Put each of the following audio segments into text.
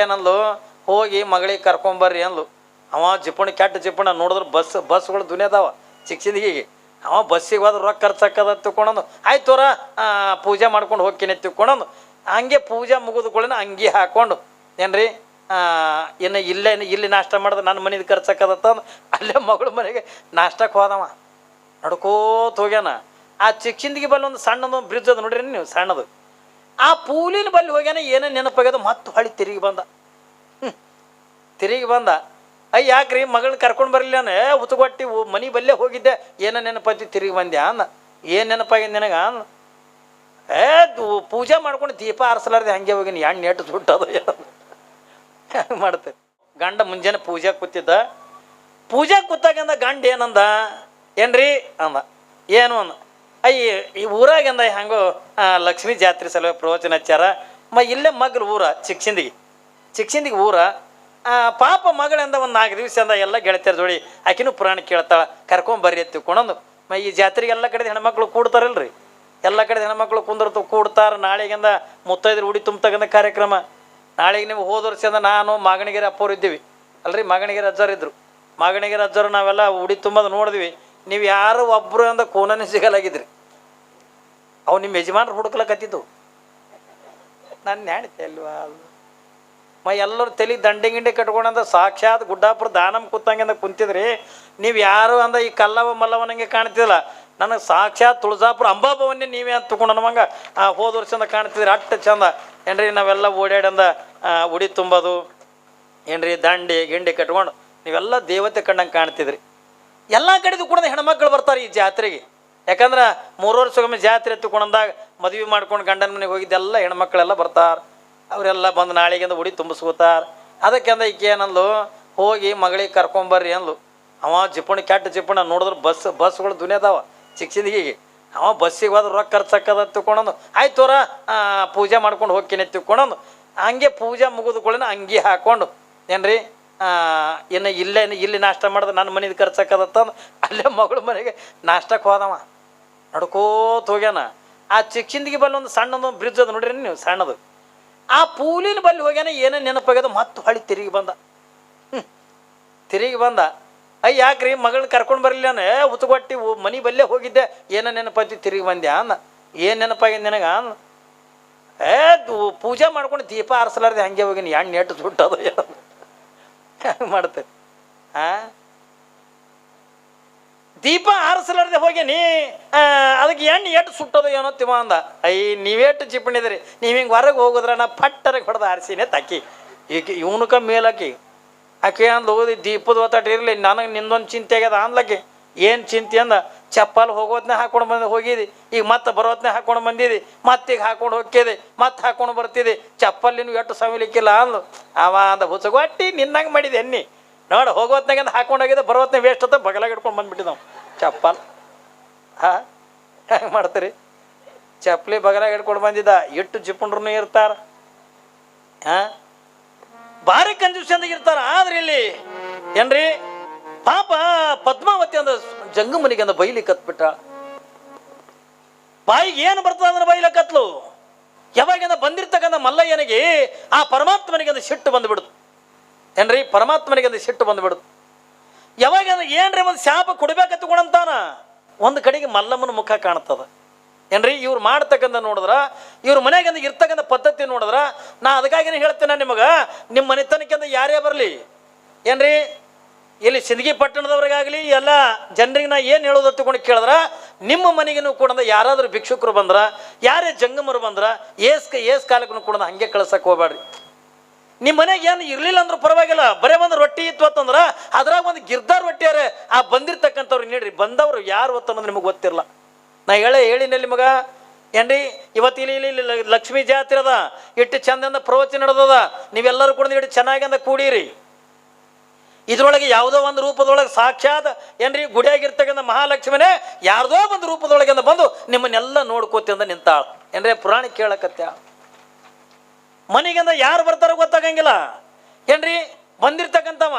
ಏನಂದ್ಲು? ಹೋಗಿ ಮಗಳಿಗೆ ಕರ್ಕೊಂಬರ್ರಿ ಅಂದ್ಲು. ಅವ ಜಿಪುಣ ಕೆಟ್ಟ ಜಿಪುಣ ನೋಡಿದ್ರೆ ಬಸ್ ಬಸ್ಗಳು ದುನಿಯದಾವ ಚಿಕ್ಸಿದಿಗೆ ಅವ ಬಸ್ಸಿಗೆ ಹೋದ್ರೆ ರೊಕ್ಕ ಖರ್ಚಾಕದ ತಿಳ್ಕೊಂಡಂದು ಆಯ್ತು ತೋರ ಪೂಜೆ ಮಾಡ್ಕೊಂಡು ಹೋಗ್ತೀನಿ ತಿಳ್ಕೊಂಡಂದು ಹಂಗೆ ಪೂಜೆ ಮುಗಿದುಕೊಳ್ಳಿನ ಅಂಗಿ ಹಾಕೊಂಡು, ಏನ್ರಿ ಇನ್ನು ಇಲ್ಲೇ, ಇಲ್ಲಿ ನಾಷ್ಟ ಮಾಡಿದ್ರೆ ನನ್ನ ಮನೇದು ಖರ್ಚಾಕದತ್ತ ಅಂದ್ ಅಲ್ಲೇ ಮಗಳ ಮನೆಗೆ ನಾಷ್ಟಕ್ಕೆ ಹೋದವ. ನಡ್ಕೋತ ಹೋಗ್ಯಾನ. ಆ ಚಿಕ್ಕಿಂದಿಗೆ ಬಲ್ಲಿ ಒಂದು ಸಣ್ಣದು ಬ್ರಿಡ್ಜ್ ಅದು ನೋಡ್ರಿ ನೀವು, ಸಣ್ಣದು. ಆ ಪೂಲಿನ ಬಲ್ಲಿ ಹೋಗ್ಯಾನ, ಏನೋ ನೆನಪಾಗ್ಯದ? ಮತ್ತೆ ಹೊಳಿ ತಿರುಗಿ ಬಂದ. ತಿರುಗಿ ಬಂದ. ಅಯ್ಯ ಯಾಕ್ರಿ, ಮಗಳನ್ನ ಕರ್ಕೊಂಡು ಬರಲಿಲ್ಲ ಉತ್ಕೊಟ್ಟಿ ಮನೆ ಬಲ್ಲೇ ಹೋಗಿದ್ದೆ. ಏನೋ ನೆನಪಂತಿ ತಿರುಗಿ ಬಂದ್ಯಾ ಅಂದ. ಏನು ನೆನಪಾಗಿದೆ ನಿನಗ ಅಂದ. ಏ ಪೂಜೆ ಮಾಡ್ಕೊಂಡು ದೀಪ ಆರಿಸಲಾರ್ದೆ ಹಂಗೆ ಹೋಗಿನಿ. ಎಣ್ಣೆ ನೆಟ್ಟು ಸುಟ್ಟದು ಹಂಗೆ ಮಾಡ್ತೇವೆ ಗಂಡ ಮುಂಜಾನೆ ಪೂಜೆ ಕೂತಿದ್ದ. ಪೂಜೆ ಕೂತಾಗಂದ ಗಂಡ ಏನಂದ? ಏನ್ರಿ? ಅಂದ. ಏನು ಅಂದ. ಅಯ್ಯ ಈ ಊರಾಗಿಂದ ಹೆಂಗೋ ಲಕ್ಷ್ಮೀ ಜಾತ್ರೆ ಸಲುವಾಗಿ ಪ್ರವಚನ ಹಚ್ಚಾರ ಮ, ಇಲ್ಲೇ ಮಗ್ಳು ಊರ, ಚಿಕ್ಸಿಂದಿಗೆ. ಚಿಕ್ಸಿಂದಿಗೆ ಊರ ಪಾಪ ಮಗಳಿಂದ ಒಂದು ನಾಲ್ಕು ದಿವಸ ಅಂದ ಎಲ್ಲ ಗೆಳತಿಯರ ಜೋಡಿ ಆಕಿನೂ ಪುರಾಣ ಕೇಳ್ತಾಳ ಎತ್ತಿ ತಿಳ್ಕೊಂಡಂದು ಮ, ಈ ಜಾತ್ರೆಗೆ ಎಲ್ಲ ಕಡೆ ಹೆಣ್ಮಕ್ಳು ಕೂಡ್ತಾರಲ್ರಿ. ಎಲ್ಲ ಕಡೆ ಹೆಣ್ಮಕ್ಳು ಕುಂದರ್ತು ಕೂಡ್ತಾರ, ನಾಳೆಗಿಂದ ಮುತ್ತೈದ್ರ ಉಡಿ ತುಂಬತಕ್ಕಂಥ ಕಾರ್ಯಕ್ರಮ. ನಾಳೆಗೆ ನೀವು ಹೋದ ನಾನು, ಮಾಗಣಿಗೆರೆ ಅಪ್ಪವ್ರು ಇದ್ದೀವಿ. ಅಲ್ರಿ, ಮಾಗಣಿಗೆರೆ ಅಜ್ಜಾರು ಇದ್ರು. ಮಾಗಣಿಗೆರೆ ಅಜ್ಜರು ನಾವೆಲ್ಲ ಉಡಿ ತುಂಬದು ನೋಡಿದ್ವಿ. ನೀವು ಯಾರು ಒಬ್ಬರು ಅಂದ ಕೂನನೇ ಸಿಗಲಾಗಿದ್ರಿ. ಅವು ನಿಮ್ಮ ಯಜಮಾನ್ರು ಹುಡುಕ್ಲಕತ್ತಿದ್ದು. ನನ್ನ ನ್ಯಾಣಿತೆ ಅಲ್ವಾ? ಮ ಎಲ್ಲರೂ ತಲೆ ದಂಡೆ ಗಿಂಡೆ ಕಟ್ಕೊಂಡಂದ ಸಾಕ್ಷಾತ್ ಗುಡ್ಡಾಪುರ ದಾನಮ್ ಕೂತಂಗಿಂದ ಕುಂತಿದ್ರಿ. ನೀವು ಯಾರು ಅಂದ ಈ ಕಲ್ಲವ ಮಲ್ಲವನಂಗೆ ಕಾಣ್ತಿಲ್ಲ ನನಗೆ ಸಾಕ್ಷಾತ್ ತುಳಜಾಪುರ ಅಂಬಾಭವನ್ನೇ ನೀವೇ ಅಂತ ತಗೊಂಡು ನಮಂಗ ಹೋದ ವರ್ಷದಿಂದ ಕಾಣ್ತಿದ್ರಿ. ಅಟ್ಟ ಚಂದ. ಏನ್ರಿ ನಾವೆಲ್ಲ ಓಡಾಡಂದ ಉಡಿ ತುಂಬೋದು. ಏನ್ರಿ ದಂಡಿ ಗಿಂಡಿ ಕಟ್ಕೊಂಡು ನೀವೆಲ್ಲ ದೇವತೆ ಕಂಡಂಗೆ ಕಾಣ್ತಿದ್ರಿ. ಎಲ್ಲ ಕಡೆದು ಕೂಡ ಹೆಣ್ಮಕ್ಳು ಬರ್ತಾರೆ ಈ ಜಾತ್ರೆಗೆ. ಯಾಕಂದ್ರೆ ಮೂರು ವರ್ಷಕ್ಕೊಮ್ಮೆ ಜಾತ್ರೆ ಎತ್ತುಕೊಂಡಂದಾಗ ಮದುವೆ ಮಾಡ್ಕೊಂಡು ಗಂಡನ ಮನೆಗೆ ಹೋಗಿದ್ದೆಲ್ಲ ಹೆಣ್ಮಕ್ಳೆಲ್ಲ ಬರ್ತಾರೆ. ಅವರೆಲ್ಲ ಬಂದು ನಾಳೆಗಿಂದ ಉಡಿ ತುಂಬಿಸ್ಕೋತಾರೆ. ಅದಕ್ಕೆ ಅಂದ ಈಕೆ ಏನಂದ್ಲು, ಹೋಗಿ ಮಗಳಿಗೆ ಕರ್ಕೊಂಬರ್ರಿ ಅಂದ್ಲು. ಅವ ಜಿಪುಣ ಕೆಟ್ಟ ಜಿಪುಣ ನೋಡಿದ್ರೆ ಬಸ್, ಬಸ್ಗಳು ದುನಿಯದಾವ ಚಿಕ್ಸಿದಿಗೆ ಅವ ಬಸ್ಸಿಗೆ ಹೋದ್ರೆ ರೊಕ್ಕ ಖರ್ಚಾಕದ ತಿಳ್ಕೊಂಡಂದು ಆಯ್ತು ತೋರ ಪೂಜೆ ಮಾಡ್ಕೊಂಡು ಹೋಗ್ತೀನಿ ತಿಳ್ಕೊಂಡಂದು ಹಂಗೆ ಪೂಜೆ ಮುಗಿದುಕೊಳ್ಳಿನ ಅಂಗಿ ಹಾಕೊಂಡು. ಏನ್ರಿ? ಇನ್ನು ಇಲ್ಲೇ, ಇಲ್ಲಿ ನಾಷ್ಟ ಮಾಡಿದ್ರೆ ನನ್ನ ಮನೇದು ಖರ್ಚಾಕದತ್ತ ಅಂದ್ ಅಲ್ಲೇ ಮಗಳ ಮನೆಗೆ ನಾಷ್ಟಕ್ಕೆ ಹೋದವ. ನಡ್ಕೋತ ಹೋಗ್ಯಾನ. ಆ ಚಿಕ್ಕಿಂದಿಗೆ ಬಲ್ಲಿ ಒಂದು ಸಣ್ಣದು ಬ್ರಿಡ್ಜ್ ಅದು ನೋಡ್ರಿ ನೀವು, ಸಣ್ಣದು. ಆ ಪೂಲಿನ ಬಲ್ಲಿ ಹೋಗ್ಯಾನ, ಏನೇ ನೆನಪಾಗ್ಯದ, ಮತ್ತೆ ಹೊಳಿ ತಿರುಗಿ ಬಂದ. ಹ್ಞೂ ತಿರುಗಿ ಬಂದ. ಅಯ್ಯ, ಯಾಕ್ರಿ ಮಗಳನ್ನ ಕರ್ಕೊಂಡು ಬರಲಿಲ್ಲ ಏ ಉತ್ಕೊಟ್ಟಿ ಮನೆ ಬಲ್ಲೇ ಹೋಗಿದ್ದೆ. ಏನೋ ನೆನಪಾಯ್ತು, ತಿರುಗಿ ಬಂದ್ಯಾ ಅಂದ. ಏನು ನೆನಪಾಗ್ಯದ ನಿನಗ ಅಂದ. ಏ ಪೂಜೆ ಮಾಡ್ಕೊಂಡು ದೀಪ ಆರಿಸಲಾರ್ದೆ ಹಂಗೆ ಹೋಗಿನಿ, ಎಣ್ಣೆ ನೆಟ್ಟು ಸುಟ್ಟದು. ಹಂಗೆ ಮಾಡ್ತೇವೆ ಆ? ದೀಪ ಆರಿಸಲಾರ್ದೆ ಹೋಗಿ ನೀ ಅದಕ್ಕೆ ಎಣ್ಣೆ ಎಷ್ಟು ಸುಟ್ಟದ ಏನೋ ತಿಮ್ಮ ಅಂದ. ಐ, ನೀವೇಟು ಚಿಪ್ಪಣಿದ್ರಿ ನೀವು ಹಿಂಗೆ ಹೊರಗೆ ಹೋಗುದ್ರ ನಾ ಪಟ್ಟರೆ ಹೊಡೆದು ಆರಿಸಿನೇ ತಕ್ಕಿ ಈಗ ಇವನಕ ಮೇಲಕ್ಕಿ ಆಕೆ ಅಂದ್ ಹೋದಿ ದೀಪದ ಒತ್ತಾಟ ಇರಲಿ, ನನಗೆ ನಿಂದೊಂದು ಚಿಂತೆ ಆಗ್ಯದ ಅನ್ಲಕ್ಕಿ ಏನು ಚಿಂತೆ ಅಂದ? ಚಪ್ಪಲ್ ಹೋಗೋತ್ನೇ ಹಾಕೊಂಡು ಬಂದು ಹೋಗಿದೆ. ಈಗ ಮತ್ತೆ ಬರೋತ್ನೇ ಹಾಕೊಂಡು ಬಂದಿದೆ. ಮತ್ತೀಗ ಹಾಕೊಂಡು ಹೋಗಿದೆ ಮತ್ತೆ ಹಾಕೊಂಡು ಬರ್ತಿದೆ. ಚಪ್ಪಲ್ ನಿನ್ಗೆ ಎಷ್ಟು ಸವಿಲಿಕ್ಕಿಲ್ಲ ಅಂದ್ಲು. ಅವ ಅಂದ ಹುಚ್ಚಗೊಟ್ಟಿ ನಿನ್ನಂಗೆ ಮಾಡಿದೆ ಎನ್ನಿ ನೋಡು ಹೋಗೋತ್ನಾಗ ಅಂದ್ ಹಾಕೊಂಡು ಹೋಗಿದ್ದೆ ಬರೋತ್ನ ವೇಸ್ಟ್ ಅಂತ ಬಗಲಾಗ ಹಿಡ್ಕೊಂಡು ಬಂದ್ಬಿಟ್ಟಿದ್ದಾವ ಚಪ್ಪಲ್. ಹಾಂ? ಹೆಂಗೆ ಮಾಡ್ತೀರಿ? ಚಪ್ಪಲಿ ಬಗಲಾಗ ಇಟ್ಕೊಂಡು ಬಂದಿದ್ದ. ಇಟ್ಟು ಜಿಪುಂಡ್ರು ಇರ್ತಾರ. ಹಾಂ? ಭಾರಿ ಕಂಜೂಷನ್ದಾಗ ಇರ್ತಾರ ಆದ್ರೆ ಇಲ್ಲಿ ಏನ್ರಿ? ಪಾಪ ಅಂದ ಜಂಗಮನಿಗೆ ಅಂದ ಬೈಲಿ ಕತ್ಬಿಟ್ಟ. ಬಾಯಿಗೆ ಏನು ಬರ್ತದ ಅಂದ್ರೆ ಬೈಲ ಕತ್ಲು? ಯಾವಾಗಿಂದ ಬಂದಿರ್ತಕ್ಕಂಥ ಮಲ್ಲಯ್ಯನಿಗೆ ಆ ಪರಮಾತ್ಮನಿಗೆ ಒಂದು ಸಿಟ್ಟು ಬಂದ್ಬಿಡುದು. ಏನ್ರಿ? ಪರಮಾತ್ಮನಿಗೆ ಒಂದು ಸಿಟ್ಟು ಬಂದ್ಬಿಡುದು. ಯಾವಾಗ ಏನ್ರಿ ಒಂದು ಶಾಪ ಕೊಡ್ಬೇಕತ್ಕೊಂಡಂತಾನ ಒಂದು ಕಡೆಗೆ ಮಲ್ಲಮ್ಮನ ಮುಖ ಕಾಣ್ತದ. ಏನ್ರಿ? ಇವ್ರು ಮಾಡ್ತಕ್ಕಂಥ ನೋಡಿದ್ರ, ಇವ್ರ ಮನ್ಯಾಗ ಇರ್ತಕ್ಕಂಥ ಪದ್ಧತಿ ನೋಡಿದ್ರ, ನಾ ಅದಕ್ಕಾಗಿನೇ ಹೇಳ್ತೇನೆ ನಿಮಗೆ, ನಿಮ್ಮ ಮನೆತನಕ್ಕಿಂತ ಯಾರೇ ಬರಲಿ. ಏನ್ರಿ? ಇಲ್ಲಿ ಸಿಂದಗಿ ಪಟ್ಟಣದವ್ರಿಗಾಗಲಿ ಎಲ್ಲ ಜನರಿಗೆ ನಾ ಏನು ಹೇಳೋದು ತಗೊಂಡು ಕೇಳಿದ್ರೆ, ನಿಮ್ಮ ಮನೆಗೂ ಕೂಡ ಯಾರಾದರೂ ಭಿಕ್ಷುಕರು ಬಂದ್ರ, ಯಾರೇ ಜಂಗಮರು ಬಂದ್ರ ಏಸ್ ಏಸ್ ಕಾಲಕ್ಕೂ ಕೂಡ ಹಂಗೆ ಕಳ್ಸಕ್ಕೆ ಹೋಗ್ಬೇಡ್ರಿ ನಿಮ್ಮ ಮನೆಗೆ ಏನು ಇರಲಿಲ್ಲ ಅಂದ್ರೆ ಪರವಾಗಿಲ್ಲ. ಬರೇ ಒಂದು ರೊಟ್ಟಿ ಇತ್ತು ಅಂತಂದ್ರೆ, ಅದ್ರಾಗ ಒಂದು ಗಿರ್ದಾರ್ ರೊಟ್ಟಿಯಾರೆ ಆ ಬಂದಿರ್ತಕ್ಕಂಥವ್ರು ನೀಡ್ರಿ. ಬಂದವರು ಯಾರು ಅನ್ನೋದು ನಿಮಗೆ ಗೊತ್ತಿರಲ್ಲ ನಾ ಹೇಳೇ ಹೇಳಿನಲ್ಲಿ ಮಗ ಏನ್ರಿ, ಇವತ್ತು ಇಲ್ಲಿ ಇಲ್ಲಿ ಲಕ್ಷ್ಮೀ ಜಾತ್ರೆ ಅದ. ಇಟ್ಟು ಚಂದ ಪ್ರವಚನ ನಡೆದದ. ನೀವೆಲ್ಲರೂ ಕೂಡ ಇಟ್ಟು ಚೆನ್ನಾಗಿ ಅಂದ ಕೂಡಿರಿ. ಇದ್ರೊಳಗೆ ಯಾವುದೋ ಒಂದು ರೂಪದೊಳಗೆ ಸಾಕ್ಷಾತ್ ಏನ್ರಿ ಗುಡಿಯಾಗಿರ್ತಕ್ಕಂಥ ಮಹಾಲಕ್ಷ್ಮಿನೇ ಯಾರ್ದೋ ಒಂದು ರೂಪದೊಳಗೆ ಅಂದ ಬಂದು ನಿಮ್ಮನ್ನೆಲ್ಲ ನೋಡ್ಕೋತಿಂದ ನಿಂತಾಳ. ಏನ್ರಿ ಪುರಾಣ ಕೇಳಕತ್ಯ ಮನೆಗಿಂದ ಯಾರು ಬರ್ತಾರೋ ಗೊತ್ತಾಗಂಗಿಲ್ಲ. ಏನ್ರಿ ಬಂದಿರ್ತಕ್ಕಂಥವ,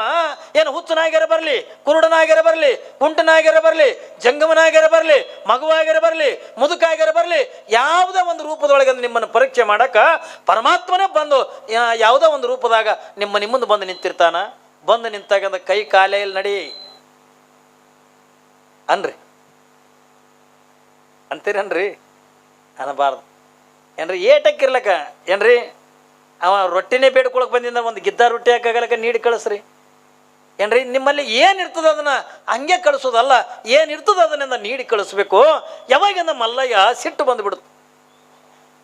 ಏನು ಹುಚ್ಚನಾಗ್ಯಾರ ಬರಲಿ, ಕುರುಡನಾಗ್ಯಾರ ಬರಲಿ ಕುಂಟನಾಗ್ಯಾರ ಬರಲಿ, ಜಂಗಮನಾಗ್ಯಾರ ಬರಲಿ ಮಗುವಾಗಿರ ಬರಲಿ, ಮುದುಕಾಗ್ಯಾರ ಬರಲಿ, ಯಾವುದೋ ಒಂದು ರೂಪದೊಳಗೆ ನಿಮ್ಮನ್ನು ಪರೀಕ್ಷೆ ಮಾಡಕ ಪರಮಾತ್ಮನೇ ಬಂದು ಯಾವುದೋ ಒಂದು ರೂಪದಾಗ ನಿಮ್ಮ ನಿಮ್ಮಂದು ಬಂದು ನಿಂತಿರ್ತಾನ. ಬಂದು ನಿಂತಾಗಂದ ಕೈ ಕಾಲೆಯಲ್ಲಿ ನಡಿ. ಅನ್ರಿ. ಅಂತೀರನ್ರಿ ಅನ್ನಬಾರ್ದು ಏನ್ರಿ, ಏಟಕ್ಕಿರ್ಲಕ್ಕ? ಏನ್ರಿ? ಅವ ರೊಟ್ಟಿನೇ ಬೇಡ್ಕೊಳಕ್ ಬಂದಿಂದ ಒಂದು ಗಿದ್ದ ರೊಟ್ಟಿ ಹಾಕಾಗಲಕ್ಕ ನೀಡಿ ಕಳಿಸ್ರಿ. ಏನ್ರಿ, ನಿಮ್ಮಲ್ಲಿ ಏನು ಅದನ್ನ ಹಂಗೆ ಕಳಿಸೋದಲ್ಲ, ಏನು ಇರ್ತದ ಅದನ್ನಿಂದ ನೀಡಿ ಕಳಿಸ್ಬೇಕು. ಯಾವಾಗಿಂದ ಮಲ್ಲಯ್ಯ ಸಿಟ್ಟು ಬಂದ್ಬಿಡ್ತು?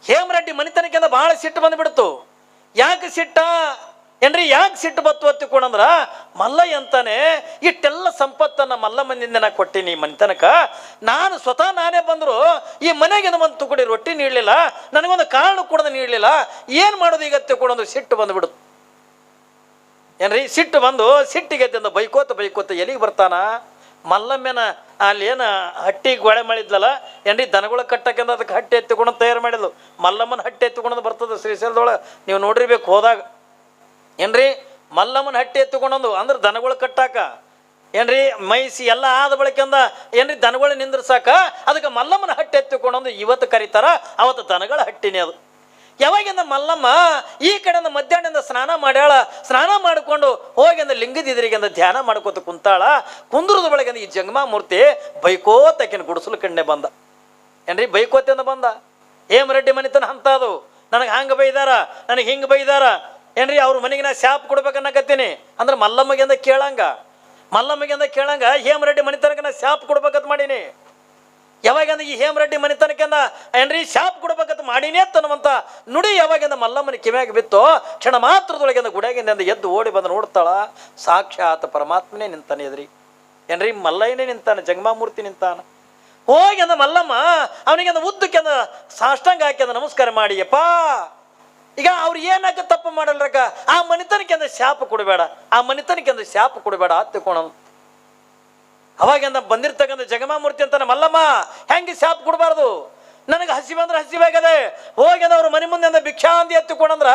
ಹೇಮರೆಡ್ಡಿ ಮನೆತನಕ್ಕಿಂತ ಬಹಳ ಸಿಟ್ಟು ಬಂದ್ಬಿಡ್ತು. ಯಾಕೆ ಸಿಟ್ಟ? ಏನ್ರಿ, ಯಾಕೆ ಸಿಟ್ಟು ಬತ್ತು ಹತ್ತಿಕೊಂಡಂದ್ರ ಮಲ್ಲಯ್ಯ ಅಂತಾನೆ, ಇಟ್ಟೆಲ್ಲ ಸಂಪತ್ತನ್ನ ಮಲ್ಲಮ್ಮನಿಂದನ ನಾ ಕೊಟ್ಟಿನಿ ಮನಿತನಕ ನಾನು ಸ್ವತಃ ನಾನೇ ಬಂದ್ರು, ಈ ಮನೆಗೆ ಒಂದು ತುಕಡಿ ರೊಟ್ಟಿ ನೀಡಲಿಲ್ಲ, ನನಗೊಂದು ಕಾರಣ ಕೂಡ ನೀಡಲಿಲ್ಲ. ಏನು ಮಾಡೋದು ಈಗ ತಿಳ್ಕೊಂಡಂದ್ರೆ ಸಿಟ್ಟು ಬಂದ್ಬಿಡುತ್ತೆ ಏನ್ರಿ, ಸಿಟ್ಟು ಬಂದು ಸಿಟ್ಟಿಗೆ ಎದ್ದಿಂದ ಬೈಕೋತ ಬೈಕೋತ ಎಲ್ಲಿಗೆ ಬರ್ತಾನ? ಮಲ್ಲಮ್ಮನ ಅಲ್ಲಿ ಏನು ಹಟ್ಟಿ ಗೊಳೆ ಮಾಡಿದ್ಲಲ್ಲ, ಏನ್ರಿ, ದನಗಳ ಕಟ್ಟಕ್ಕಂದ್ರೆ ಅದಕ್ಕೆ ಹಟ್ಟಿ ಎತ್ತಿಕೊಂಡು ತಯಾರು ಮಾಡಿದ್ಲು. ಮಲ್ಲಮ್ಮನ ಹಟ್ಟಿ ಎತ್ತಿಕೊಂಡು ಬರ್ತದೆ ಶ್ರೀಶೈಲದೊಳಗೆ. ನೀವು ನೋಡಿರ್ಬೇಕು ಹೋದಾಗ. ಏನ್ರಿ? ಮಲ್ಲಮ್ಮನ ಹಟ್ಟಿ ಎತ್ತಿಕೊಂಡೊಂದು, ಅಂದ್ರೆ ದನಗಳು ಕಟ್ಟಾಕ. ಏನ್ರಿ? ಮೈಸಿ ಎಲ್ಲ ಆದ ಬಳಿಕಂದ ಏನ್ರಿ ದನಗಳು ನಿಂದ್ರಸಾಕ? ಅದಕ್ಕೆ ಮಲ್ಲಮ್ಮನ ಹಟ್ಟಿ ಎತ್ತಿಕೊಂಡೊಂದು ಇವತ್ತು ಕರೀತಾರ. ಅವತ್ತು ದನಗಳ ಹಟ್ಟಿನೇ ಅದು. ಯಾವಾಗಿಂದ ಮಲ್ಲಮ್ಮ ಈ ಕಡೆಯಿಂದ ಮಧ್ಯಾಹ್ನದಿಂದ ಸ್ನಾನ ಮಾಡ್ಯಾಳ? ಸ್ನಾನ ಮಾಡಿಕೊಂಡು ಹೋಗಿಂದ ಲಿಂಗದಿದ್ರಿಗಿಂದ ಧ್ಯಾನ ಮಾಡ್ಕೋತ ಕುಂತಾಳ. ಕುಂದ್ರದ ಬಳಗಿಂದ ಈ ಜಂಗಮಾ ಮೂರ್ತಿ ಬೈಕೋತಕಿನ ಗುಡಿಸಲು ಕಣ್ಣೆ ಬಂದ. ಏನ್ರಿ? ಬೈಕೋತಿಂದ ಬಂದ. ಹೇಮರೆಡ್ಡಿ ಮನಿತನ ಅಂತ ಅದು ನನಗೆ ಹಂಗೆ ಬೈದಾರ, ನನಗೆ ಹಿಂಗೆ ಬೈದಾರ. ಏನ್ರಿ ಅವ್ರ ಮನೆಗೆ ನಾ ಶಾಪ್ ಕೊಡ್ಬೇಕನ್ನಕತ್ತೀನಿ? ಅಂದ್ರೆ ಮಲ್ಲಮ್ಮಗಿಂದ ಕೇಳಂಗ. ಮಲ್ಲಮ್ಮಗಿಂದ ಕೇಳಂಗ, ಹೇಮರೆಡ್ಡಿ ಮನೆತನಕ ನಾ ಶಾಪ್ ಕೊಡ್ಬೇಕಂತ ಮಾಡೀನಿ. ಯಾವಾಗಿಂದ ಈ ಹೇಮರೆಡ್ಡಿ ಮನಿತನಕ್ಕಿಂದ ಏನ್ರಿ ಶಾಪ್ ಕೊಡ್ಬೇಕಂತ ಮಾಡೀನಿ ಅಂತ ನುಡಿ ಯಾವಾಗಿಂದ ಮಲ್ಲಮ್ಮನ ಕಿವ್ಯಾಗ ಬಿತ್ತೋ, ಕ್ಷಣ ಮಾತ್ರದೊಳಗಿಂದ ಗುಡಿಯಾಗಿಂದ ಎದ್ದು ಓಡಿ ಬಂದು ನೋಡ್ತಾಳ, ಸಾಕ್ಷಾತ್ ಪರಮಾತ್ಮನೇ ನಿಂತಾನೆ ಎದ್ರಿ. ಏನ್ರಿ ಮಲ್ಲಯ್ಯನೇ ನಿಂತಾನೆ, ಜಂಗಮಾಮೂರ್ತಿ ನಿಂತಾನ. ಹೋಗಿ ಅಂದ ಮಲ್ಲಮ್ಮ ಅವನಿಗೆ ಉದ್ದಕ್ಕೆ ಅಂದ ಸಾಷ್ಟಾಂಗ ಹಾಕಿ ನಮಸ್ಕಾರ ಮಾಡಿ ಯಪ್ಪ ಈಗ ಅವ್ರು ಏನಾಗ ತಪ್ಪು ಮಾಡಲ್ರಕ್ಕ ಆ ಮನಿತನಕ್ಕೆ ಅಂದ್ರೆ ಶಾಪ ಕೊಡಬೇಡ. ಆ ಮನಿತನಕ್ಕೆ ಅಂದ್ರೆ ಶಾಪ ಕೊಡಬೇಡ ಹತ್ತಿಕೋಣ ಅವಾಗಿಂದ ಬಂದಿರ್ತಕ್ಕಂಥ ಜಗಮಾಮೂರ್ತಿ ಅಂತಾನೆ, ಮಲ್ಲಮ್ಮ, ಹೆಂಗೆ ಶಾಪ್ ಕೊಡಬಾರ್ದು? ನನಗೆ ಹಸಿ ಬಂದ್ರೆ ಹಸಿವಾಗದೆ ಹೋಗಿ ಅವ್ರ ಮನೆ ಮುಂದೆ ಅಂದ ಭಿಕ್ಷಾ ಅಂದಿ ಎತ್ತಿಕೊಂಡಂದ್ರ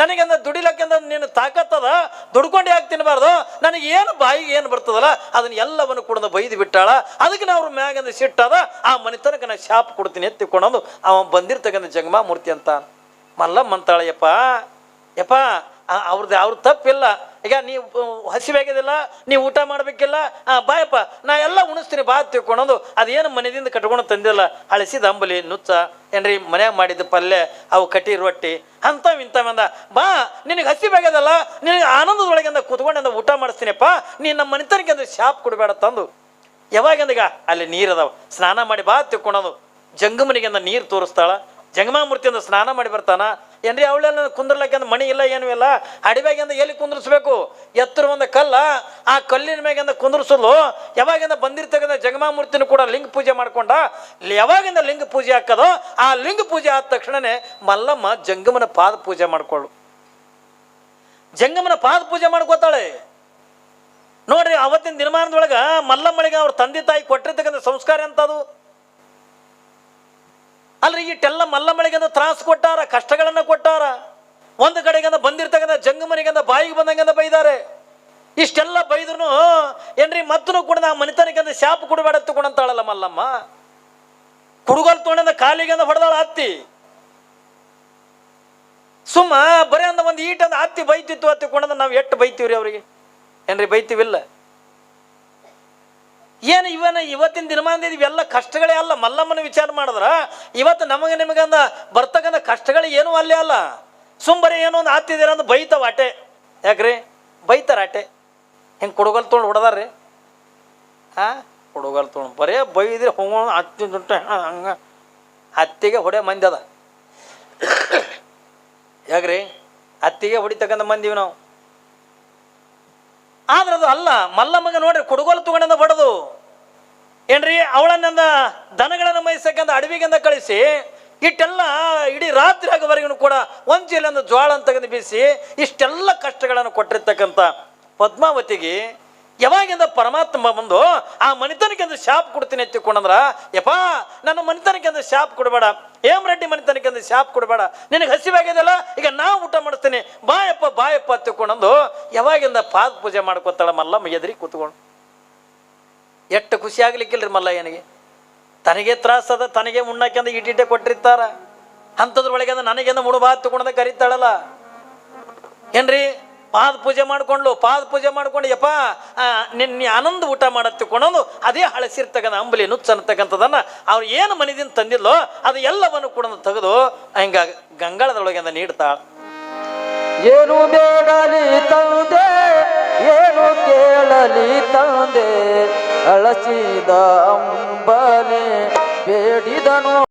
ನನಗೆ ನಿನ್ನ ದುಡಿಲಕ್ಕೆಂದ ನೀನು ತಾಕತ್ತದ ದುಡ್ಕೊಂಡು ಯಾಕೆ ತಿನ್ನಬಾರ್ದು ನನಗೆ ಏನು ಬಾಯಿಗೆ ಏನು ಬರ್ತದಲ್ಲ, ಅದನ್ನ ಎಲ್ಲವನ್ನು ಕೂಡ ಬೈದು ಬಿಟ್ಟಾಳ. ಅದಕ್ಕೆ ನಾವು ಅವ್ರ ಮ್ಯಾಗಂದ ಸಿಟ್ಟದ ಆ ಮನೆತನಕ ನಾನು ಶಾಪ್ ಕೊಡ್ತೀನಿ ಎತ್ತಿಕೊಂಡಂದು ಅವ ಬಂದಿರ್ತಕ್ಕಂಥ ಜಗಮಾಮೂರ್ತಿ ಅಂತ. ಮಲ್ಲಮ್ಮ ಅಂತಾಳೆ ಯಪ್ಪ ಯಪ್ಪ ಅವ್ರದ್ದು ಅವ್ರ ತಪ್ಪಿಲ್ಲ. ಈಗ ನೀವು ಹಸಿವಾಗ್ಯದಿಲ್ಲ ನೀವು ಊಟ ಮಾಡಬೇಕಿಲ್ಲ ಬಾಯಪ್ಪ ನಾ ಎಲ್ಲ ಉಣಿಸ್ತೀನಿ, ಬಾ ತಿಳ್ಕೊಳೋದು ಅದೇನು ಮನೆಯಿಂದ ಕಟ್ಕೊಂಡು ತಂದಿಲ್ಲ. ಅಳಿಸಿದ ಅಂಬಲಿ ನುಚ್ಚ, ಏನ್ರಿ, ಮನ್ಯಾಗ ಮಾಡಿದ ಪಲ್ಯ, ಅವು ಕಟ್ಟಿ ರೊಟ್ಟಿ, ಅಂಥವು ಇಂಥವಂದ ಬಾ, ನಿನಗೆ ಹಸಿವಾಗ್ಯದಲ್ಲ ನಿನಗೆ ಆನಂದದೊಳಗಿಂದ ಕೂತ್ಕೊಂಡಿಂದ ಊಟ ಮಾಡಿಸ್ತೀನಿಪ್ಪ ನೀ ನಮ್ಮ ಮನೆತನಕ್ಕೆ ಅಂದ್ರೆ ಶಾಪ್ ಕೊಡಬೇಡ ತಂದು. ಯಾವಾಗಂದೀಗ ಅಲ್ಲಿ ನೀರು ಅದಾವ. ಸ್ನಾನ ಮಾಡಿ ಬಾ ತಿಳ್ಕೊಳೋದು ಜಂಗಮನಿಗೆ ನೀರು ತೋರಿಸ್ತಾಳ. ಜಂಗಮಾಮೂರ್ತಿಯಿಂದ ಸ್ನಾನ ಮಾಡಿ ಬರ್ತಾನ. ಏನ್ರಿ ಅವಳೆಲ್ಲ ಕುಂದ್ರಲಕ್ಕೆ ಮಣಿ ಇಲ್ಲ, ಏನೂ ಇಲ್ಲ? ಅಡಿಬ್ಯಾಗಿಂದ ಎಲ್ಲಿ ಕುಂದ್ರಿಸ್ಬೇಕು? ಎತ್ತರ ಒಂದು ಕಲ್ಲ, ಆ ಕಲ್ಲಿನ ಮ್ಯಾಗಿಂದ ಕುಂದ್ರಿಸಲು ಯಾವಾಗಿಂದ ಬಂದಿರ್ತಕ್ಕಂಥ ಜಗಮಾಮೂರ್ತಿನೂ ಕೂಡ ಲಿಂಗ ಪೂಜೆ ಮಾಡ್ಕೊಂಡ. ಯಾವಾಗಿಂದ ಲಿಂಗ ಪೂಜೆ ಹಾಕದೋ ಆ ಲಿಂಗ ಪೂಜೆ ಆದ ತಕ್ಷಣನೇ ಮಲ್ಲಮ್ಮ ಜಂಗಮನ ಪಾದ ಪೂಜೆ ಮಾಡ್ಕೊಳ್ಳು ಜಂಗಮನ ಪಾದ ಪೂಜೆ ಮಾಡ್ಕೋತಾಳೆ. ನೋಡ್ರಿ, ಅವತ್ತಿನ ದಿನಮಾನದೊಳಗೆ ಮಲ್ಲಮ್ಮಳಿಗೆ ಅವ್ರ ತಂದೆ ತಾಯಿ ಕೊಟ್ಟಿರ್ತಕ್ಕಂಥ ಸಂಸ್ಕಾರ ಎಂಥದು ಅಲ್ರಿ, ಇಟ್ಟೆಲ್ಲ ಮಲ್ಲಮ್ಮಳಿಗಂದ ತ್ರಾಸ ಕೊಟ್ಟಾರ, ಕಷ್ಟಗಳನ್ನು ಕೊಟ್ಟಾರ. ಒಂದು ಕಡೆಗಂದ ಬಂದಿರ್ತಕ್ಕಂಥ ಜಂಗಮನಿಗಂದ ಬಾಯಿಗೆ ಬಂದಂಗಂದ ಬೈದಾರೆ. ಇಷ್ಟೆಲ್ಲ ಬೈದ್ರು ಏನ್ರಿ ಮತ್ತೂ ಕೂಡ ನಾ ಮನಿತನಿಗಂದ ಶಾಪ್ ಕೊಡಬೇಡ ತಗೊಂಡಂತಾಳಲ್ಲ ಮಲ್ಲಮ್ಮ. ಕುಡುಗಲ್ ತೊಗೊಂಡ ಕಾಲಿಗಂದ ಹೊಡೆದಾಳ ಹತ್ತಿ ಸುಮ್ಮ, ಬರೀ ಅಂದ ಒಂದು ಈಟಂದ ಹತ್ತಿ ಬೈತಿತ್ತು ಹತ್ತಿಕೊಂಡಂದ ನಾವು ಎಷ್ಟು ಬೈತೀವ್ರಿ ಅವ್ರಿಗೆ? ಏನ್ರಿ, ಬೈತೀವಿಲ್ಲ? ಏನು ಇವನ ಇವತ್ತಿನ ದಿನಮಾನದ ಇವೆಲ್ಲ ಕಷ್ಟಗಳೇ ಅಲ್ಲ? ಮಲ್ಲಮ್ಮನ ವಿಚಾರ ಮಾಡಿದ್ರೆ, ಇವತ್ತು ನಮಗೆ ನಿಮಗಂದ ಬರ್ತಕ್ಕಂಥ ಕಷ್ಟಗಳು ಏನೂ ಅಲ್ಲೇ ಅಲ್ಲ. ಸುಂಬರೇ ಏನೋ ಒಂದು ಆತಿದ್ದೀರ ಅಂದ್ರೆ ಬೈತಾವ ಆಟೆ ಯಾಕ್ರಿ? ಬೈತಾರ ಆಟೆ ಹಿಂಗೆ ಕುಡುಗಲ್ ತೊಗೊಂಡು ಹೊಡೆದಾರ್ರಿ. ಹಾಂ ಕುಡುಗಲ್ ತೊಗೊಂಡು. ಬರೇ ಬೈದ್ರೆ ಹೂ ಹತ್ತಿ ದುಂಟ ಹಂಗೆ. ಹತ್ತಿಗೆ ಹೊಡೆ ಮಂದಿ ಅದ. ಯಾಕ್ರಿ? ಹತ್ತಿಗೆ ಹೊಡಿತಕ್ಕಂಥ ಮಂದಿವಿ ನಾವು. ಆದ್ರೆ ಅದು ಅಲ್ಲ. ಮಲ್ಲಮ್ಮಗ ನೋಡ್ರಿ, ಕುಡುಗೋಲು ತಗೊಂಡಿಂದ ಬಡದು. ಏನ್ರಿ ಅವಳನ್ನ ದನಗಳನ್ನು ಮೈಸಕ್ಕಂತ ಅಡವಿಗಿಂದ ಕಳಿಸಿ ಇಟ್ಟೆಲ್ಲ ಇಡೀ ರಾತ್ರಿ ಆಗೋವರೆಗೂ ಕೂಡ ಒಂದು ಚೀಲಂದ ಜ್ವಾಳ ಅಂತ ತೆಗೆದು ಬೀಸಿ, ಇಷ್ಟೆಲ್ಲ ಕಷ್ಟಗಳನ್ನು ಕೊಟ್ಟಿರ್ತಕ್ಕಂಥ ಪದ್ಮಾವತಿಗೆ ಯಾವಾಗಿಂದ ಪರಮಾತ್ಮ ಬಂದು, ಆ ಮನಿತನಕ್ಕೆ ಅಂದ್ರೆ ಶಾಪ್ ಕೊಡ್ತೀನಿ ಎತ್ತಿಕೊಂಡಂದ್ರ, ಯಪ್ಪ, ನನ್ನ ಮನಿತನಕ್ಕೆ ಅಂದ್ರೆ ಶಾಪ್ ಕೊಡಬೇಡ ಹೇಮ್ ರೆಡ್ಡಿ ಮನಿತನಕ್ಕೆ ಶಾಪ ಕೊಡಬೇಡ, ನಿನಗೆ ಹಸಿವಾಗ್ಯದಲ್ಲ, ಈಗ ನಾ ಊಟ ಮಾಡಿಸ್ತೀನಿ, ಬಾಯಪ್ಪ ಬಾಯಪ್ಪ ಎತ್ತಿಕೊಂಡಂದು, ಯಾವಾಗಿಂದ ಪಾದ ಪೂಜೆ ಮಾಡ್ಕೊತಾಳ ಮಲ್ಲಮ್ಮ ಎದುರಿ ಕೂತ್ಕೊಂಡು. ಎಷ್ಟು ಖುಷಿ ಆಗ್ಲಿಕ್ಕಿಲ್ರಿ ಮಲ್ಲಯ್ಯನಿಗೆ. ತನಗೆ ತ್ರಾಸದ ತನಗೆ ಉಣ್ಣಕ್ಕೆಂದ ಇಟ್ಟಿಟ್ಟೆ ಕೊಟ್ಟಿರ್ತಾರ. ಅಂಥದ್ರೊಳಗೆ ಅಂದ ನನಗೆಂದ ಮುಡುಬಾತ್ ತಗೊಂಡ ಕರೀತಾಳಲ್ಲ. ಏನ್ರಿ? ಪಾದ ಪೂಜೆ ಮಾಡ್ಕೊಂಡ್ಲು, ಪಾದ ಪೂಜೆ ಮಾಡ್ಕೊಂಡು, ಯಪ್ಪ ನಿನ್ನೆ ಆನಂದ ಊಟ ಮಾಡತ್ ಅದೇ ಹಳಸಿರ್ತಕ್ಕಂಥ ಅಂಬಲಿ ನುಚ್ಚ ಅನ್ನತಕ್ಕಂಥದನ್ನ ಅವ್ರು ಏನು ಮನೆದಿಂದ ತಂದಿಲ್ಲೋ ಅದು ಎಲ್ಲವನ್ನು ಕೂಡ ತೆಗೆದು, ಹಿಂಗ ಗಂಗಾಳದೊಳಗಿಂದ ನೀಡ್ತಾಳ. ಏನು ಬೇಡಲಿ ತಂದೆ, ಏನು ಕೇಳಲಿ ತಂದೆ. ಅಳಸಿದ ಅಂಬಲಿ ಬೇಡಿದನು.